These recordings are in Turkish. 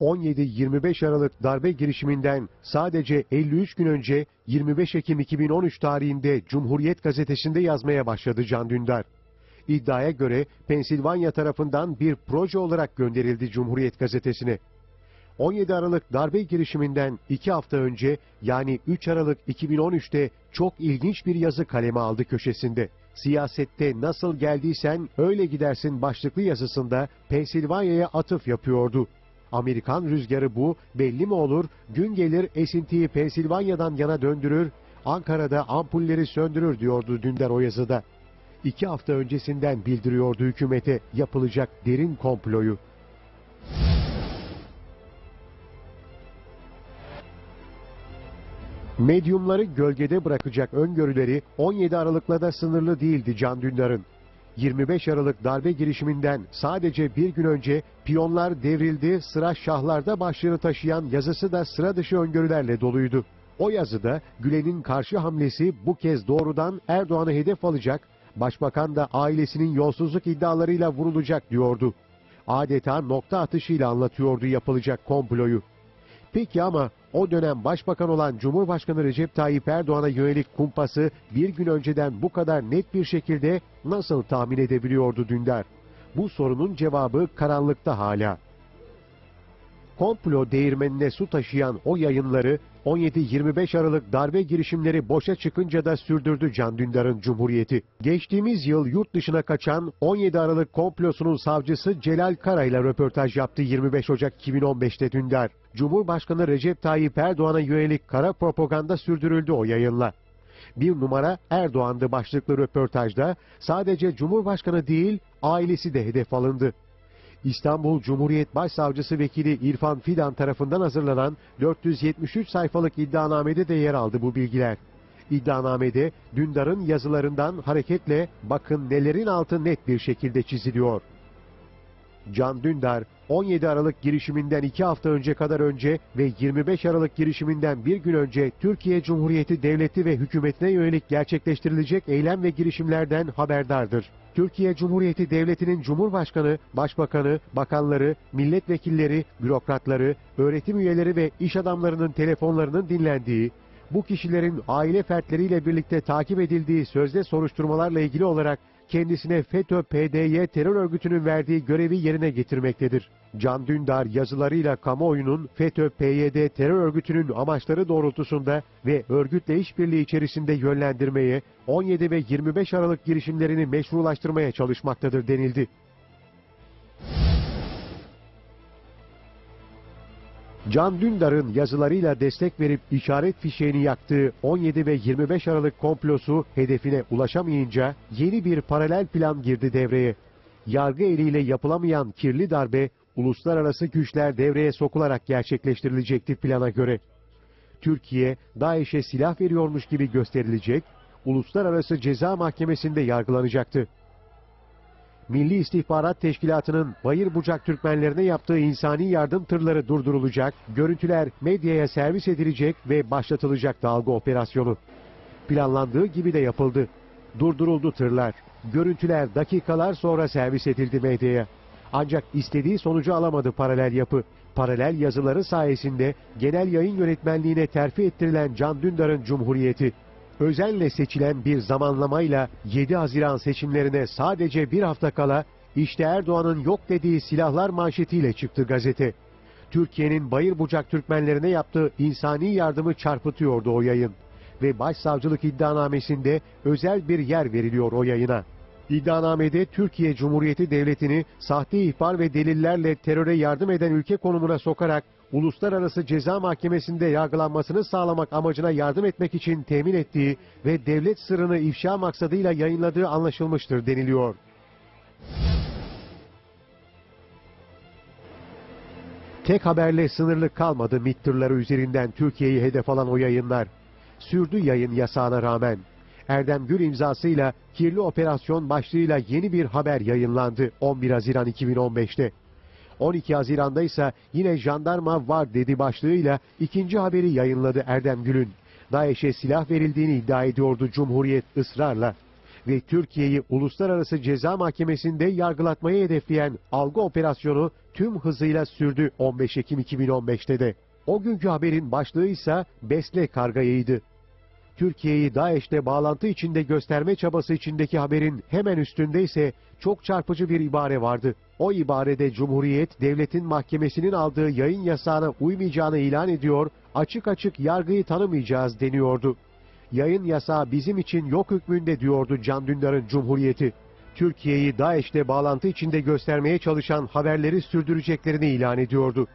17-25 Aralık darbe girişiminden sadece 53 gün önce 25 Ekim 2013 tarihinde Cumhuriyet gazetesinde yazmaya başladı Can Dündar. İddiaya göre Pensilvanya tarafından bir proje olarak gönderildi Cumhuriyet gazetesine. 17 Aralık darbe girişiminden 2 hafta önce yani 3 Aralık 2013'te çok ilginç bir yazı kaleme aldı köşesinde. Siyasette nasıl geldiysen öyle gidersin başlıklı yazısında Pensilvanya'ya atıf yapıyordu. Amerikan rüzgarı bu, belli mi olur, gün gelir esintiyi Pensilvanya'dan yana döndürür, Ankara'da ampulleri söndürür diyordu Dündar o yazıda. İki hafta öncesinden bildiriyordu hükümete yapılacak derin komployu. Medyumları gölgede bırakacak öngörüleri 17 Aralık'la da sınırlı değildi Can Dündar'ın. 25 Aralık darbe girişiminden sadece bir gün önce piyonlar devrildi, sıra şahlarda başlığını taşıyan yazısı da sıra dışı öngörülerle doluydu. O yazıda Gülen'in karşı hamlesi bu kez doğrudan Erdoğan'ı hedef alacak, başbakan da ailesinin yolsuzluk iddialarıyla vurulacak diyordu. Adeta nokta atışıyla anlatıyordu yapılacak komployu. Peki ama o dönem başbakan olan Cumhurbaşkanı Recep Tayyip Erdoğan'a yönelik kumpası bir gün önceden bu kadar net bir şekilde nasıl tahmin edebiliyordu Dündar? Bu sorunun cevabı karanlıkta hala. Komplo değirmenine su taşıyan o yayınları 17-25 Aralık darbe girişimleri boşa çıkınca da sürdürdü Can Dündar'ın Cumhuriyeti. Geçtiğimiz yıl yurt dışına kaçan 17 Aralık komplosunun savcısı Celal Kara ile röportaj yaptı 25 Ocak 2015'te Dündar. Cumhurbaşkanı Recep Tayyip Erdoğan'a yönelik kara propaganda sürdürüldü o yayınla. Bir numara Erdoğan'dı başlıklı röportajda sadece Cumhurbaşkanı değil ailesi de hedef alındı. İstanbul Cumhuriyet Başsavcısı Vekili İrfan Fidan tarafından hazırlanan 473 sayfalık iddianamede de yer aldı bu bilgiler. İddianamede Dündar'ın yazılarından hareketle bakın nelerin altı net bir şekilde çiziliyor. Can Dündar 17 Aralık girişiminden 2 hafta önce kadar önce ve 25 Aralık girişiminden bir gün önce Türkiye Cumhuriyeti Devleti ve hükümetine yönelik gerçekleştirilecek eylem ve girişimlerden haberdardır. Türkiye Cumhuriyeti Devleti'nin Cumhurbaşkanı, Başbakanı, bakanları, milletvekilleri, bürokratları, öğretim üyeleri ve iş adamlarının telefonlarının dinlendiği, bu kişilerin aile fertleriyle birlikte takip edildiği sözde soruşturmalarla ilgili olarak kendisine FETÖ-PDY terör örgütünün verdiği görevi yerine getirmektedir. Can Dündar yazılarıyla kamuoyunun FETÖ-PYD terör örgütünün amaçları doğrultusunda ve örgütle işbirliği içerisinde yönlendirmeye, 17 ve 25 Aralık girişimlerini meşrulaştırmaya çalışmaktadır denildi. Can Dündar'ın yazılarıyla destek verip işaret fişeğini yaktığı 17 ve 25 Aralık komplosu hedefine ulaşamayınca yeni bir paralel plan girdi devreye. Yargı eliyle yapılamayan kirli darbe uluslararası güçler devreye sokularak gerçekleştirilecekti plana göre. Türkiye, DAEŞ'e silah veriyormuş gibi gösterilecek, Uluslararası Ceza Mahkemesi'nde yargılanacaktı. Milli İstihbarat Teşkilatı'nın Bayır Bucak Türkmenlerine yaptığı insani yardım tırları durdurulacak, görüntüler medyaya servis edilecek ve başlatılacak dalga operasyonu. Planlandığı gibi de yapıldı. Durduruldu tırlar. Görüntüler dakikalar sonra servis edildi medyaya. Ancak istediği sonucu alamadı paralel yapı. Paralel yazıları sayesinde genel yayın yönetmenliğine terfi ettirilen Can Dündar'ın Cumhuriyeti özenle seçilen bir zamanlamayla 7 Haziran seçimlerine sadece bir hafta kala işte Erdoğan'ın yok dediği silahlar manşetiyle çıktı gazete. Türkiye'nin bayır bucak Türkmenlerine yaptığı insani yardımı çarpıtıyordu o yayın. Ve başsavcılık iddianamesinde özel bir yer veriliyor o yayına. İddianamede Türkiye Cumhuriyeti Devleti'ni sahte ihbar ve delillerle teröre yardım eden ülke konumuna sokarak Uluslararası Ceza Mahkemesi'nde yargılanmasını sağlamak amacına yardım etmek için temin ettiği ve devlet sırrını ifşa maksadıyla yayınladığı anlaşılmıştır deniliyor. Tek haberle sınırlı kalmadı MİT üzerinden Türkiye'yi hedef alan o yayınlar. Sürdü yayın yasağına rağmen. Erdem Gül imzasıyla kirli operasyon başlığıyla yeni bir haber yayınlandı 11 Haziran 2015'te. 12 Haziran'da ise yine jandarma var dedi başlığıyla ikinci haberi yayınladı Erdem Gül'ün. DAEŞ'e silah verildiğini iddia ediyordu Cumhuriyet ısrarla. ve Türkiye'yi Uluslararası Ceza Mahkemesi'nde yargılatmayı hedefleyen algı operasyonu tüm hızıyla sürdü 15 Ekim 2015'te de. O günkü haberin başlığı ise Besle Kargayı'ydı. Türkiye'yi DAEŞ'te bağlantı içinde gösterme çabası içindeki haberin hemen üstünde ise çok çarpıcı bir ibare vardı. O ibarede Cumhuriyet, devletin mahkemesinin aldığı yayın yasağına uymayacağını ilan ediyor, açık açık yargıyı tanımayacağız deniyordu. Yayın yasağı bizim için yok hükmünde diyordu Can Dündar'ın Cumhuriyeti. Türkiye'yi DAEŞ'te bağlantı içinde göstermeye çalışan haberleri sürdüreceklerini ilan ediyordu.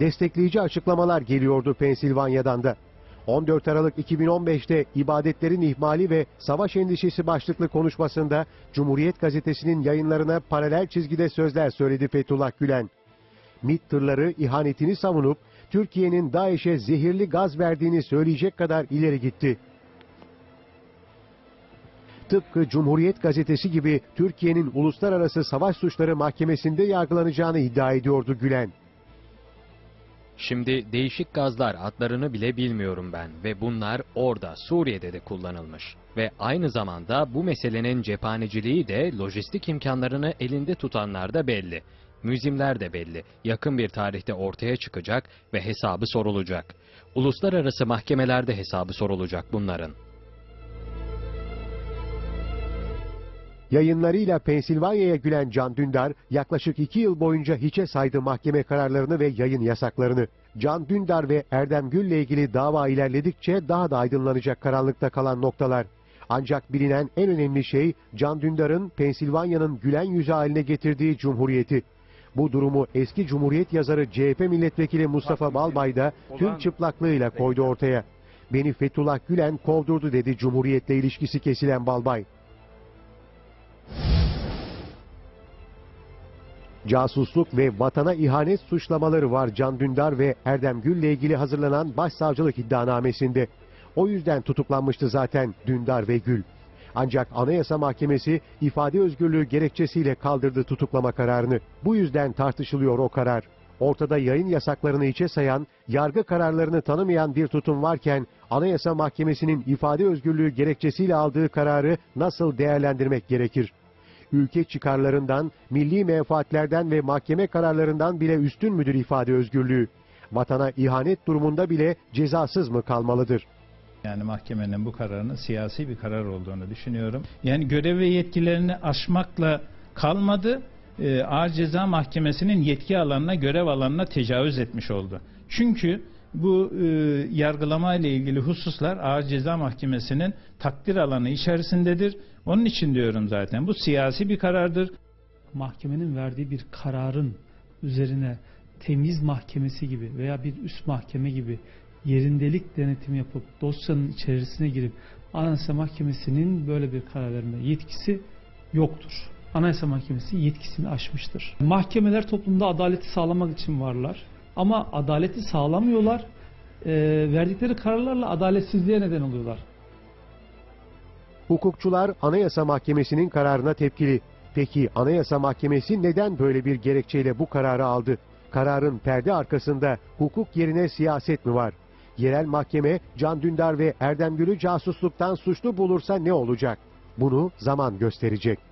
Destekleyici açıklamalar geliyordu Pensilvanya'dan da. 14 Aralık 2015'te ibadetlerin ihmali ve savaş endişesi başlıklı konuşmasında Cumhuriyet Gazetesi'nin yayınlarına paralel çizgide sözler söyledi Fethullah Gülen. MİT tırları ihanetini savunup Türkiye'nin DAEŞ'e zehirli gaz verdiğini söyleyecek kadar ileri gitti. Tıpkı Cumhuriyet Gazetesi gibi Türkiye'nin Uluslararası Savaş Suçları Mahkemesi'nde yargılanacağını iddia ediyordu Gülen. Şimdi değişik gazlar adlarını bile bilmiyorum ben ve bunlar orada Suriye'de de kullanılmış. Ve aynı zamanda bu meselenin cephaneciliği de lojistik imkanlarını elinde tutanlar da belli. Müzimler de belli. Yakın bir tarihte ortaya çıkacak ve hesabı sorulacak. Uluslararası mahkemelerde hesabı sorulacak bunların. Yayınlarıyla Pensilvanya'ya gülen Can Dündar yaklaşık iki yıl boyunca hiçe saydı mahkeme kararlarını ve yayın yasaklarını. Can Dündar ve Erdem Gül'le ilgili dava ilerledikçe daha da aydınlanacak karanlıkta kalan noktalar. Ancak bilinen en önemli şey Can Dündar'ın Pensilvanya'nın gülen yüzü haline getirdiği cumhuriyeti. Bu durumu eski Cumhuriyet yazarı CHP milletvekili Mustafa Balbay da tüm çıplaklığıyla koydu ortaya. Beni Fethullah Gülen kovdurdu dedi Cumhuriyet'le ilişkisi kesilen Balbay. Casusluk ve vatana ihanet suçlamaları var Can Dündar ve Erdem Gül'le ilgili hazırlanan başsavcılık iddianamesinde. O yüzden tutuklanmıştı zaten Dündar ve Gül. Ancak Anayasa Mahkemesi ifade özgürlüğü gerekçesiyle kaldırdı tutuklama kararını. Bu yüzden tartışılıyor o karar. Ortada yayın yasaklarını içe sayan, yargı kararlarını tanımayan bir tutum varken Anayasa Mahkemesi'nin ifade özgürlüğü gerekçesiyle aldığı kararı nasıl değerlendirmek gerekir? Ülke çıkarlarından, milli menfaatlerden ve mahkeme kararlarından bile üstün müdür ifade özgürlüğü? Vatana ihanet durumunda bile cezasız mı kalmalıdır? Yani mahkemenin bu kararının siyasi bir karar olduğunu düşünüyorum. Yani görev ve yetkilerini aşmakla kalmadı, e, Ağır Ceza Mahkemesi'nin yetki alanına, görev alanına tecavüz etmiş oldu. Çünkü bu e, yargılama ile ilgili hususlar Ağır Ceza Mahkemesi'nin takdir alanı içerisindedir. Onun için diyorum zaten bu siyasi bir karardır. Mahkemenin verdiği bir kararın üzerine temiz mahkemesi gibi veya bir üst mahkeme gibi yerindelik denetimi yapıp dosyanın içerisine girip Anayasa Mahkemesi'nin böyle bir karar verme yetkisi yoktur. Anayasa Mahkemesi yetkisini aşmıştır. Mahkemeler toplumda adaleti sağlamak için varlar. Ama adaleti sağlamıyorlar. E, verdikleri kararlarla adaletsizliğe neden oluyorlar. Hukukçular Anayasa Mahkemesi'nin kararına tepkili. Peki Anayasa Mahkemesi neden böyle bir gerekçeyle bu kararı aldı? Kararın perde arkasında hukuk yerine siyaset mi var? Yerel mahkeme Can Dündar ve Erdem Gül'ü casusluktan suçlu bulursa ne olacak? Bunu zaman gösterecek.